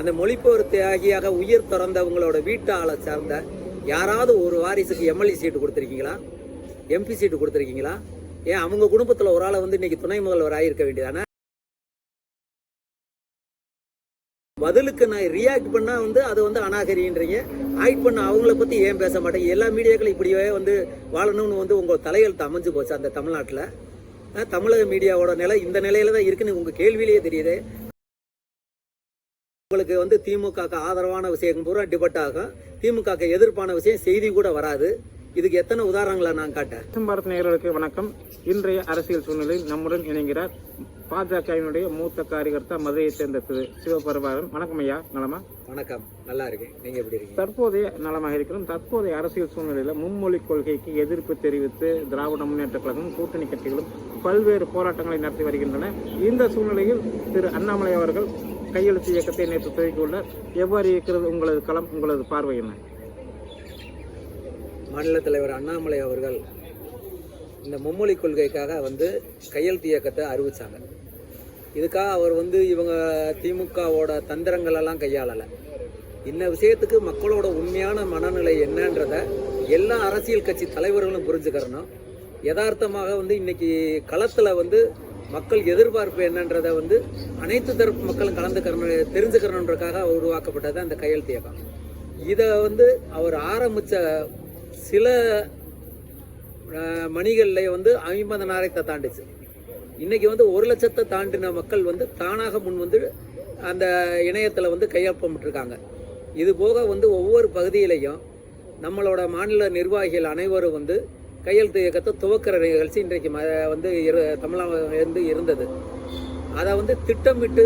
அந்த மொழிப்போர் தியாகியாக உயிர் திறந்தவங்களோட வீட்டு ஆளை சார்ந்த யாராவது ஒரு வாரிசுக்கு எம்எல்ஏ சீட்டு கொடுத்துருக்கீங்களா? எம்பி சீட்டு கொடுத்துருக்கீங்களா? ஏன் அவங்க குடும்பத்தில் ஒரு ஆளை வந்து இன்னைக்கு துணை முதல்வர் ஆகியிருக்க வேண்டியதானே? பதிலுக்கு நான் ரியாக்ட் பண்ணால் வந்து அது வந்து அநாகரின்றீங்க. ஆக்ட் பண்ண அவங்கள பற்றி ஏன் பேச மாட்டேங்க? எல்லா மீடியாக்களும் இப்படியே வந்து வாழணும்னு வந்து உங்கள் தலையெழுத்து அமைஞ்சு போச்சு அந்த தமிழ்நாட்டில். தமிழக மீடியாவோட நிலை இந்த நிலையில தான் இருக்குன்னு உங்கள் கேள்வியிலேயே தெரியுது. உங்களுக்கு வந்து திமுக ஆதரவான விஷயம் பூரா டிபெட் ஆகும். திமுக எதிர்ப்பான விஷயம் செய்தி கூட வராது. இதுக்கு எத்தனை உதாரணங்களை நான் காட்டேன்? பாரத் நேயர்களுக்கு வணக்கம். இன்றைய அரசியல் சூழ்நிலையில் நம்முடன் இணைகிறார் பாஜகவினுடைய மூத்த காரியகர்த்தா மதுரையைச் சேர்ந்த திரு சிவபெருமாறன். வணக்கம் ஐயா நலமா? வணக்கம். நல்லா இருக்கேன். நீங்க எப்படி இருக்கீங்க? தற்போதைய நலமாக இருக்கிறோம். தற்போதைய அரசியல் சூழ்நிலையில மும்மொழி கொள்கைக்கு எதிர்ப்பு தெரிவித்து திராவிட முன்னேற்ற கழகம் கூட்டணி கட்சிகளும் பல்வேறு போராட்டங்களை நடத்தி வருகின்றன. இந்த சூழ்நிலையில் திரு அண்ணாமலை அவர்கள் கையெழுத்து இயக்கத்தை நேற்று துவக்கியுள்ளார் எவ்வாறு இருக்கிறது உங்களது களம் உங்களது பார்வை என்ன? மாநில தலைவர் அண்ணாமலை அவர்கள் இந்த மும்மொழி கொள்கைக்காக வந்து கையெழுத்து இயக்கத்தை அறிவித்தாங்க இதுக்காக அவர் வந்து இவங்க திமுகவோட தந்திரங்களெல்லாம் கையாளலை. இந்த விஷயத்துக்கு மக்களோட உண்மையான மனநிலை என்னன்றத எல்லா அரசியல் கட்சி தலைவர்களும் புரிஞ்சுக்கிறணும். யதார்த்தமாக வந்து இன்னைக்கு களத்தில் வந்து மக்கள் எதிர்பார்ப்பு என்னன்றதை வந்து அனைத்து தரப்பு மக்களும் கலந்துக்கிறணும் தெரிஞ்சுக்கிறணுன்றக்காக உருவாக்கப்பட்டது அந்த கையெழுத்து இயக்கம். இதை வந்து அவர் ஆரம்பித்த சில மணிகள்லேயே மணிகளில் வந்து ஐம்பதனாயிரத்தை தாண்டிச்சு. இன்றைக்கி வந்து ஒரு லட்சத்தை தாண்டின மக்கள் வந்து தானாக முன் வந்து அந்த இணையத்தில் வந்து கையொப்பமிட்டிருக்காங்க. இது போக வந்து ஒவ்வொரு பகுதியிலையும் நம்மளோட மாநில நிர்வாகிகள் அனைவரும் வந்து கையெழுத்து இயக்கத்தை துவக்கிற நிகழ்ச்சி இன்றைக்கு ம வந்து இரு தமிழகம் இருந்து இருந்தது. அதை வந்து திட்டமிட்டு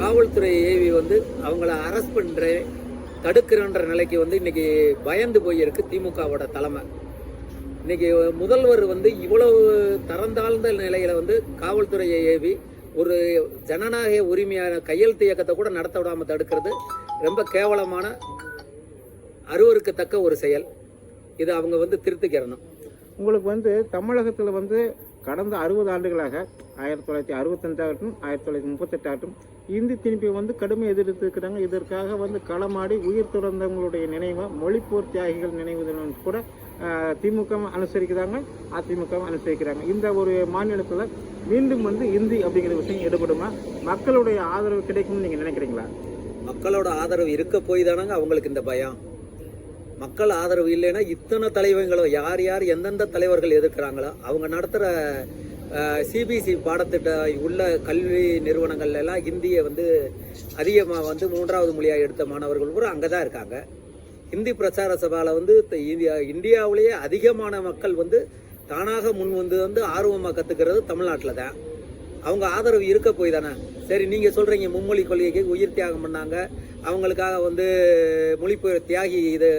காவல்துறை ஏவி வந்து அவங்கள அரெஸ்ட் பண்ணுற தடுக்கிறன்ற நிலைக்கு வந்து இன்றைக்கி பயந்து போயிருக்கு திமுகவோட தலைமை. இன்னைக்கு முதல்வர் வந்து இவ்வளவு தரந்தாழ்ந்த நிலையில் வந்து காவல்துறையை ஏவி ஒரு ஜனநாயக உரிமையான கையெழுத்து இயக்கத்தை கூட நடத்த விடாமல் தடுக்கிறது ரொம்ப கேவலமான அருவருக்கத்தக்க ஒரு செயல். இதை அவங்க வந்து திருத்திக்கிறணும். உங்களுக்கு வந்து தமிழகத்தில் வந்து கடந்த அறுபது ஆண்டுகளாக ஆயிரத்தி தொள்ளாயிரத்தி அறுபத்தஞ்சாகட்டும் ஆயிரத்தி தொள்ளாயிரத்தி முப்பத்தெட்டாகட்டும் இந்தி திணிப்பை வந்து கடுமை எதிர்த்து இருக்கிறாங்க. இதற்காக வந்து களமாடி உயிர் துறந்தவங்களுடைய நினைவை மொழிப்போர் தியாகிகள் நினைவு தினம் கூட திமுக அனுசரிக்கிறாங்க அதிமுக அனுசரிக்கிறாங்க. இந்த ஒரு மாநிலத்தில் மீண்டும் வந்து இந்தி அப்படிங்கிற விஷயம் எடுபடுமா? மக்களுடைய ஆதரவு கிடைக்கும்னு நீங்கள் நினைக்கிறீங்களா? மக்களோட ஆதரவு இருக்க போய் தானங்க அவங்களுக்கு இந்த பயம். மக்கள் ஆதரவு இல்லைன்னா இத்தனை தலைவர்களும் யார் யார் எந்தெந்த தலைவர்கள் எதிர்க்கிறாங்களோ அவங்க நடத்துகிற சிபிசி பாடத்திட்ட உள்ள கல்வி நிறுவனங்கள்ல எல்லாம் ஹிந்தியை வந்து அதிகமாக வந்து மூன்றாவது மொழியாக எடுத்த மாணவர்கள் கூட அங்கே தான் இருக்காங்க. ஹிந்தி பிரச்சார சபாவில் வந்து இந்தியா இந்தியாவிலேயே அதிகமான மக்கள் வந்து தானாக முன் வந்து வந்து ஆர்வமாக கற்றுக்கிறது தமிழ்நாட்டில் தான். அவங்க ஆதரவு இருக்க போய் தானே? சரி நீங்கள் சொல்கிறீங்க மும்மொழி கொள்கைக்கு உயிர் தியாகம் பண்ணாங்க. அவங்களுக்காக வந்து மொழிப்போர் தியாகி இது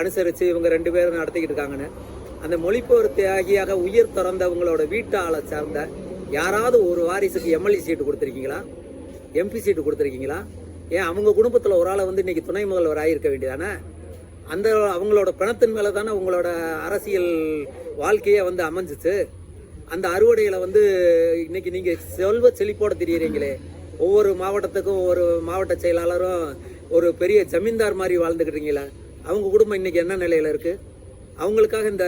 அனுசரித்து இவங்க ரெண்டு பேரும் நடத்திக்கிட்டு இருக்காங்கன்னு. அந்த மொழிப்போர் தியாகியாக உயிர் திறந்தவங்களோட வீட்டாளை சார்ந்த யாராவது ஒரு வாரிசுக்கு எம்எல்ஏ சீட்டு கொடுத்துருக்கீங்களா? எம்பி சீட்டு கொடுத்துருக்கீங்களா? ஏன் அவங்க குடும்பத்தில் ஒரு ஆளை வந்து இன்றைக்கி துணை முதல்வர் ஆகியிருக்க வேண்டியதானே? அந்த அவங்களோட பிணத்தின் மேலே தானே உங்களோட அரசியல் வாழ்க்கையே வந்து அமைஞ்சிச்சு? அந்த அறுவடைகளை வந்து இன்னைக்கு நீங்கள் செல்வ செழிப்போட தெரியுறீங்களே. ஒவ்வொரு மாவட்டத்துக்கும் ஒவ்வொரு மாவட்ட செயலாளரும் ஒரு பெரிய ஜமீன்தார் மாதிரி வாழ்ந்துக்கிட்டீங்களே அவங்க குடும்பம் இன்னைக்கு என்ன நிலையில் இருக்கு? அவங்களுக்காக இந்த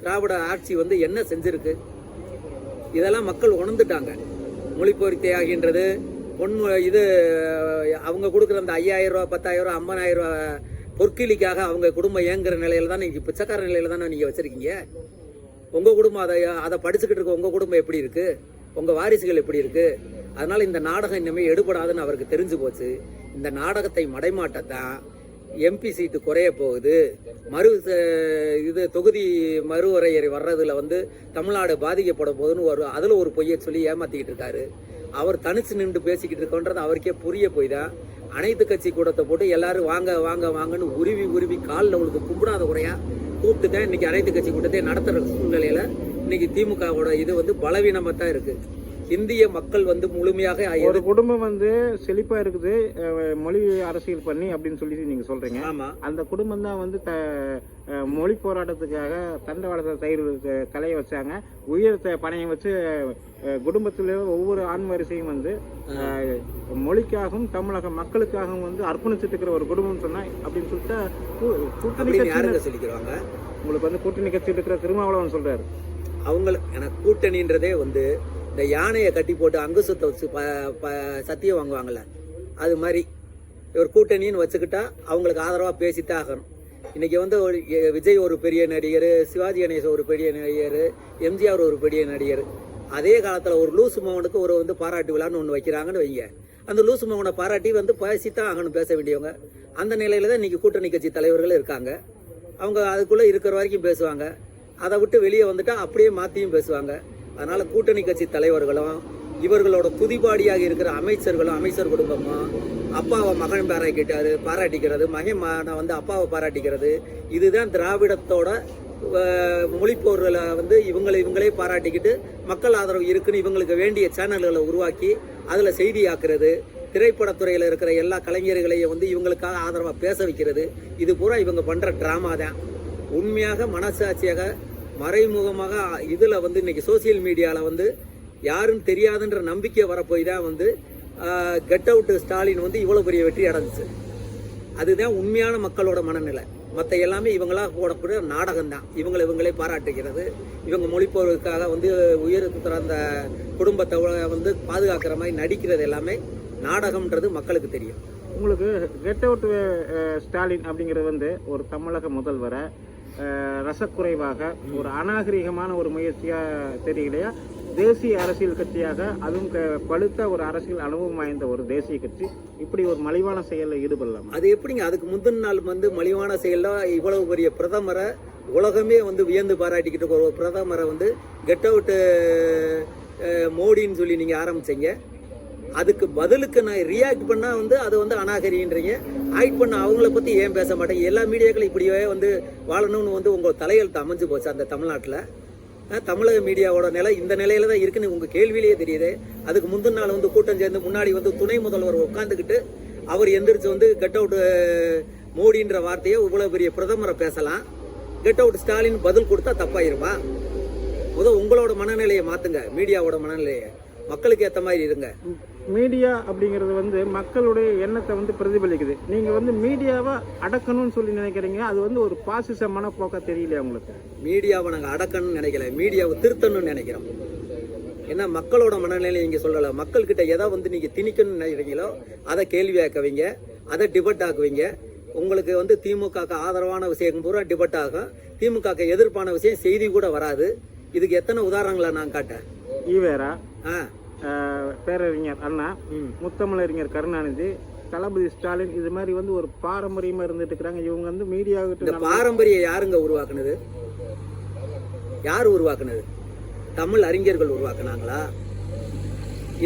திராவிட ஆட்சி வந்து என்ன செஞ்சிருக்கு? இதெல்லாம் மக்கள் உணர்ந்துட்டாங்க. மொழிப்போர் தியாகின்றது பொன் இது அவங்க கொடுக்குற அந்த ஐயாயிரம் ரூபா பத்தாயிரம் ரூபா ஐம்பதாயிரம் ரூபா பொற்கிலிக்காக அவங்க குடும்பம் இயங்குற நிலையில தான் நீங்கள் பிச்சைக்கார நிலையில தானே நீங்கள் வச்சுருக்கீங்க? உங்கள் குடும்பம் அதை அதை படிச்சுக்கிட்டு இருக்க உங்கள் குடும்பம் எப்படி இருக்குது உங்கள் வாரிசுகள் எப்படி இருக்குது அதனால் இந்த நாடகம் இனிமேல் எடுபடாதுன்னு அவருக்கு தெரிஞ்சு போச்சு. இந்த நாடகத்தை மடைமாட்டத்தான் எம்பி சீட்டு குறைய போகுது. மறு இது தொகுதி மறுவரையறை வர்றதுல வந்து தமிழ்நாடு பாதிக்கப்பட போகுதுன்னு ஒரு அதில் ஒரு பொய்யை சொல்லி ஏமாத்திக்கிட்டு இருக்காரு. அவர் தனிச்சு நின்று பேசிக்கிட்டு இருக்கோன்றது அவருக்கே புரிய போய் தான் அனைத்து கட்சி கூட்டத்தை போட்டு எல்லாரும் வாங்க வாங்க வாங்கன்னு உருவி உருவி காலில் உங்களுக்கு கும்பிடாத குறையா கூப்பிட்டு தான் இன்னைக்கு அனைத்து கட்சி கூட்டத்தை நடத்துகிற சூழ்நிலையில் இன்னைக்கு திமுகவோட இது வந்து பலவீனமாக தான் இருக்குது இந்திய மக்கள் வந்து முழுமையாக ஒரு குடும்பம் வந்து செழிப்பா இருக்குது மொழி அரசியல் பண்ணி அப்படின்னு சொல்லி நீங்க சொல்றீங்க. ஆமா. அந்த குடும்பம் தான் வந்து மொழி போராட்டத்துக்காக தண்டவாளத்தை தயிர் கலைய வச்சாங்க. உயிர் த- பணையம் வச்சு குடும்பத்திலே ஒவ்வொரு ஆண் வரிசையும் வந்து மொழிக்காகவும் தமிழக மக்களுக்காகவும் வந்து அர்ப்பணிச்சுட்டு இருக்கிற ஒரு குடும்பம் சொன்னா அப்படின்னு சொல்லிட்டு கூட்டணி சொல்லிக்கிறாங்க? உங்களுக்கு வந்து கூட்டணி கட்சியில் இருக்கிற திருமாவளவன் சொல்றாரு. அவங்க எனக்கு கூட்டணின்றதே வந்து இந்த யானையை கட்டி போட்டு அங்குசத்தை வச்சு ப ப சத்தியம் வாங்குவாங்கள அது மாதிரி இவர் கூட்டணின்னு வச்சுக்கிட்டா அவங்களுக்கு ஆதரவாக பேசித்தான் ஆகணும். இன்றைக்கி வந்து ஒரு விஜய் ஒரு பெரிய நடிகர் சிவாஜி கணேசன் ஒரு பெரிய நடிகர் எம்ஜிஆர் ஒரு பெரிய நடிகர். அதே காலத்தில் ஒரு லூசு மகனுக்கு ஒரு வந்து பாராட்டு விழான்னு ஒன்று வைக்கிறாங்கன்னு வைங்க. அந்த லூசு மகனை பாராட்டி வந்து பேசித்தான் ஆகணும் பேச வேண்டியவங்க. அந்த நிலையில தான் இன்றைக்கி கூட்டணி கட்சி தலைவர்கள் இருக்காங்க. அவங்க அதுக்குள்ளே இருக்கிற வரைக்கும் பேசுவாங்க. அதை விட்டு வெளியே வந்துட்டால் அப்படியே மாற்றியும் பேசுவாங்க. அதனால் கூட்டணி கட்சி தலைவர்களும் இவர்களோட துதிபாடியாக இருக்கிற அமைச்சர்களும் அமைச்சர் குடும்பமும் அப்பாவை மகன் பாராட்டிட்டாரு பாராட்டிக்கிறது. மகன் வந்து அப்பாவை பாராட்டிக்கிறது. இதுதான் திராவிடத்தோட மொழிப்போர்களை வந்து இவங்களை இவங்களே பாராட்டிக்கிட்டு மக்கள் ஆதரவு இருக்குன்னு இவங்களுக்கு வேண்டிய சேனல்களை உருவாக்கி அதில் செய்தியாக்குறது. திரைப்படத்துறையில் இருக்கிற எல்லா கலைஞர்களையும் வந்து இவங்களுக்காக ஆதரவாக பேச வைக்கிறது. இது பூரா இவங்க பண்ணுற ட்ராமா தான். உண்மையாக மனசாட்சியாக மறைமுகமாக இதில் வந்து இன்றைக்கி சோசியல் மீடியாவில் வந்து யாரும் தெரியாதுன்ற நம்பிக்கை வரப்போய் தான் வந்து கெட் அவுட் ஸ்டாலின் வந்து இவ்வளோ பெரிய வெற்றி அடைஞ்சிச்சு. அதுதான் உண்மையான மக்களோட மனநிலை. மற்ற எல்லாமே இவங்களாக போடக்கூடிய நாடகம் தான் இவங்களை இவங்களே பாராட்டுகிறது. இவங்க மொழிப்போருக்காக வந்து உயிர் அந்த குடும்பத்தை வந்து பாதுகாக்கிற மாதிரி நடிக்கிறது எல்லாமே நாடகம்ன்றது மக்களுக்கு தெரியும். உங்களுக்கு கெட் அவுட் ஸ்டாலின் அப்படிங்கிறது வந்து ஒரு தமிழக முதல்வரை ரசக்குறைவாக ஒரு அநாகரிகமான ஒரு முயற்சியாக தெரியலையா? தேசிய அரசியல் கட்சியாக அதுவும் க- பழுத்த ஒரு அரசியல் அனுபவம் வாய்ந்த ஒரு தேசிய கட்சி. இப்படி ஒரு மலிவான செயலில் ஈடுபடலாம்? அது எப்படிங்க? அதுக்கு முந்தின நாள் வந்து மலிவான செயலில் இவ்வளவு பெரிய பிரதமரை உலகமே வந்து வியந்து பாராட்டிக்கிட்டு ஒரு பிரதமரை வந்து கெட் அவுட்டு மோடின்னு சொல்லி நீங்கள் ஆரம்பிச்சீங்க. அதுக்கு பதிலுக்கு நான் ரியாக்ட் பண்ணால் வந்து அதை வந்து அநாகரின்றீங்க ஆக்ட் பண்ண அவங்கள பற்றி ஏன் பேச மாட்டேங்க? எல்லா மீடியாக்களும் இப்படியே வந்து வாழணும்னு வந்து உங்கள் தலையெழுத்து அமைஞ்சு போச்சு அந்த தமிழ்நாட்டில். தமிழக மீடியாவோட நிலை இந்த நிலையில தான் இருக்குன்னு உங்க கேள்வியிலேயே தெரியுது. அதுக்கு முந்தின நாள் வந்து கூட்டம் சேர்ந்து முன்னாடி வந்து துணை முதல்வர் உட்காந்துக்கிட்டு அவர் எந்திரிச்சு வந்து கெட் அவுட் மோடின்ற வார்த்தையை இவ்வளவு பெரிய பிரதமரை பேசலாம். கெட் அவுட் ஸ்டாலின் பதில் கொடுத்தா தப்பாயிருமா? முதல் உங்களோட மனநிலையை மாத்துங்க மீடியாவோட மனநிலையை. மக்களுக்கு ஏத்த மாதிரி இருங்க. மீடியா அப்படிங்கிறது வந்து மக்களுடைய எண்ணத்தை வந்து பிரதிபலிக்குது. நீங்க வந்து மீடியாவை அடக்கணும்னு சொல்லி நினைக்கிறீங்க. அது வந்து ஒரு பாசிச மனப்போக்கா தெரியலையா உங்களுக்கு? மீடியாவை நாங்கள் அடக்கணும்னு நினைக்கல. மீடியாவை திருத்தணும்னு நினைக்கிறோம். ஏன்னா மக்களோட மனநிலை நீங்க சொல்லல. மக்கள்கிட்ட எதை வந்து நீங்க திணிக்கணும்னு நினைக்கிறீங்களோ அதை கேள்வியாக்க வைங்க அதை டிபேட் ஆக்குவீங்க. உங்களுக்கு வந்து திமுகக்கு ஆதரவான விஷயம் பூரா டிபேட் ஆகும். திமுகக்கு எதிர்ப்பான விஷயம் செய்தி கூட வராது. இதுக்கு எத்தனை உதாரணங்களை நான் காட்டேன்? ஈவேரா பேரறிஞர் அண்ணா முத்தமிழறிஞர் கருணாநிதி தளபதி ஸ்டாலின் இது மாதிரி வந்து ஒரு பாரம்பரியமா இருந்துட்டு இருக்கிறாங்க. இவங்க வந்து இந்த மீடியாவிட்டு பாரம்பரியம் யாருங்க உருவாக்குனது? யார் உருவாக்குனது? தமிழ் அறிஞர்கள் உருவாக்குனாங்களா?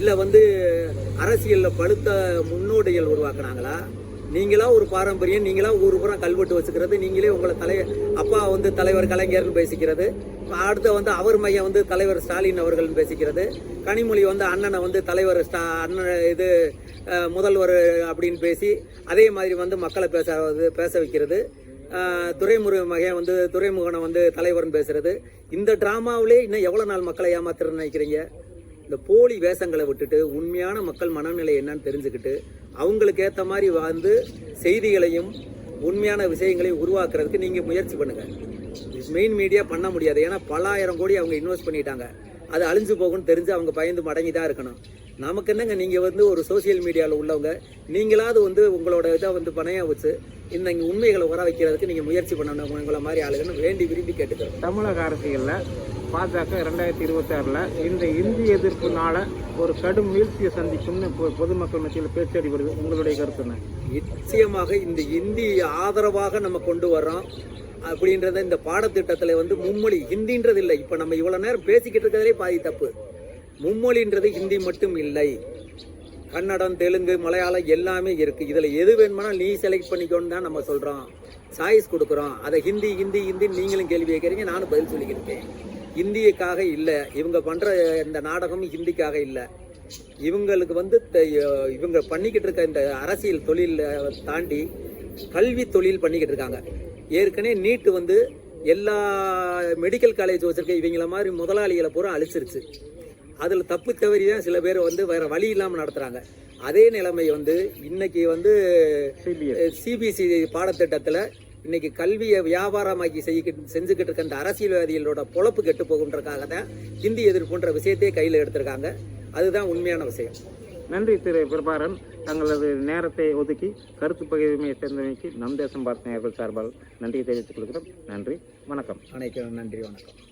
இல்ல வந்து அரசியல்ல பழுத்த முன்னோடிகள் உருவாக்குனாங்களா? நீங்களா ஒரு பாரம்பரியம் நீங்களா ஒரு புறம் கல்வெட்டு வச்சுக்கிறது நீங்களே உங்களை தலை அப்பா வந்து தலைவர் கலைஞர்னு பேசிக்கிறது அடுத்த வந்து அவர் மையம் வந்து தலைவர் ஸ்டாலின் அவர்கள் பேசிக்கிறது கனிமொழி வந்து அண்ணனை வந்து தலைவர் ஸ்டா அண்ணன் இது முதல்வர் அப்படின்னு பேசி அதே மாதிரி வந்து மக்களை பேச பேச வைக்கிறது. ஆஹ் துரைமுருக மகன் வந்து துரைமுகனை வந்து தலைவர்னு பேசுறது. இந்த ட்ராமாவிலே இன்னும் எவ்வளோ நாள் மக்களை ஏமாத்துறன்னு நினைக்கிறீங்க? இந்த போலி வேஷங்களை விட்டுட்டு உண்மையான மக்கள் மனநிலை என்னன்னு தெரிஞ்சுக்கிட்டு அவங்களுக்கு ஏற்ற மாதிரி வந்து செய்திகளையும் உண்மையான விஷயங்களையும் உருவாக்குறதுக்கு நீங்கள் முயற்சி பண்ணுங்கள் மெயின் மீடியா பண்ண முடியாது. ஏன்னா பல்லாயிரம் கோடி அவங்க இன்வெஸ்ட் பண்ணிட்டாங்க. அது அழிஞ்சு போகும்னு தெரிஞ்சு அவங்க பயந்து மடங்கி தான் இருக்கணும். நமக்கு என்னங்க நீங்கள் வந்து ஒரு சோஷியல் மீடியாவில் உள்ளவங்க நீங்களாவது வந்து உங்களோட இதை வந்து பணையாக வச்சு இந்த இங்கே உண்மைகளை வர வைக்கிறதுக்கு நீங்கள் முயற்சி பண்ணணும் உங்களை மாதிரி ஆளுங்கன்னு வேண்டி விரும்பி கேட்டுக்கிறோம். தமிழக அரசியல்ல பாஜக ரெண்டாயிரத்தி இருபத்தி ஆறுல இந்த இந்தி எதிர்ப்புனால ஒரு கடும் வீழ்ச்சியை சந்திக்கும்னு பொதுமக்கள் மத்தியில் பேச்சடி வருது உங்களுடைய கருத்து நிச்சயமாக இந்த இந்தி ஆதரவாக நம்ம கொண்டு வர்றோம். அப்படின்றத இந்த பாடத்திட்டத்தில் வந்து மும்மொழி ஹிந்தின்றது இல்லை இப்போ நம்ம இவ்வளோ நேரம் பேசிக்கிட்டு இருக்கிறதே பாதி தப்பு. மும்மொழின்றது ஹிந்தி மட்டும் இல்லை. கன்னடம் தெலுங்கு மலையாளம் எல்லாமே இருக்குது இதில் எது வேணுமானா நீ செலக்ட் பண்ணிக்கோன்னு தான் நம்ம சொல்கிறோம் சாய்ஸ் கொடுக்குறோம். அதை ஹிந்தி ஹிந்தி ஹிந்தி நீங்களும் கேள்வி கேட்குறீங்க நானும் பதில் சொல்லிக்கிருக்கேன் இந்தியக்காக இல்லை. இவங்க பண்ணுற இந்த நாடகம் ஹிந்திக்காக இல்லை. இவங்களுக்கு வந்து த- இவங்க பண்ணிக்கிட்டு இருக்க இந்த அரசியல் தொழில் தாண்டி கல்வி தொழில் பண்ணிக்கிட்டு இருக்காங்க. ஏற்கனவே நீட்டு வந்து எல்லா மெடிக்கல் காலேஜ் வச்சுருக்க இவங்கள மாதிரி முதலாளிகளை பூரா அழிச்சிருச்சு. அதில் தப்பு தவறி தான் சில பேர் வந்து வேற வழி இல்லாமல் நடத்துகிறாங்க அதே நிலைமை வந்து இன்னைக்கு வந்து சிபிஎஸ். சிபிஎஸ்சி பாடத்திட்டத்தில் இன்னைக்கு கல்வியை வியாபாரமாக்கி செய்ய செஞ்சுக்கிட்டு இருக்க இந்த அரசியல்வாதிகளோட பொழப்பு கெட்டு போகுன்றக்காக தான் ஹிந்தி எதிர்ப்புன்ற விஷயத்தையே கையில் எடுத்திருக்காங்க. அதுதான் உண்மையான விஷயம். நன்றி திரு பிரபாரன் தங்களது நேரத்தை ஒதுக்கி கருத்து பகிர்மையை சேர்ந்தமைக்கு நம் தேசம் பார்த்த நேர்கள் சார்பால் நன்றியை தெரிவித்துக் கொள்கிறோம். நன்றி. வணக்கம். அனைக்கும் நன்றி வணக்கம்.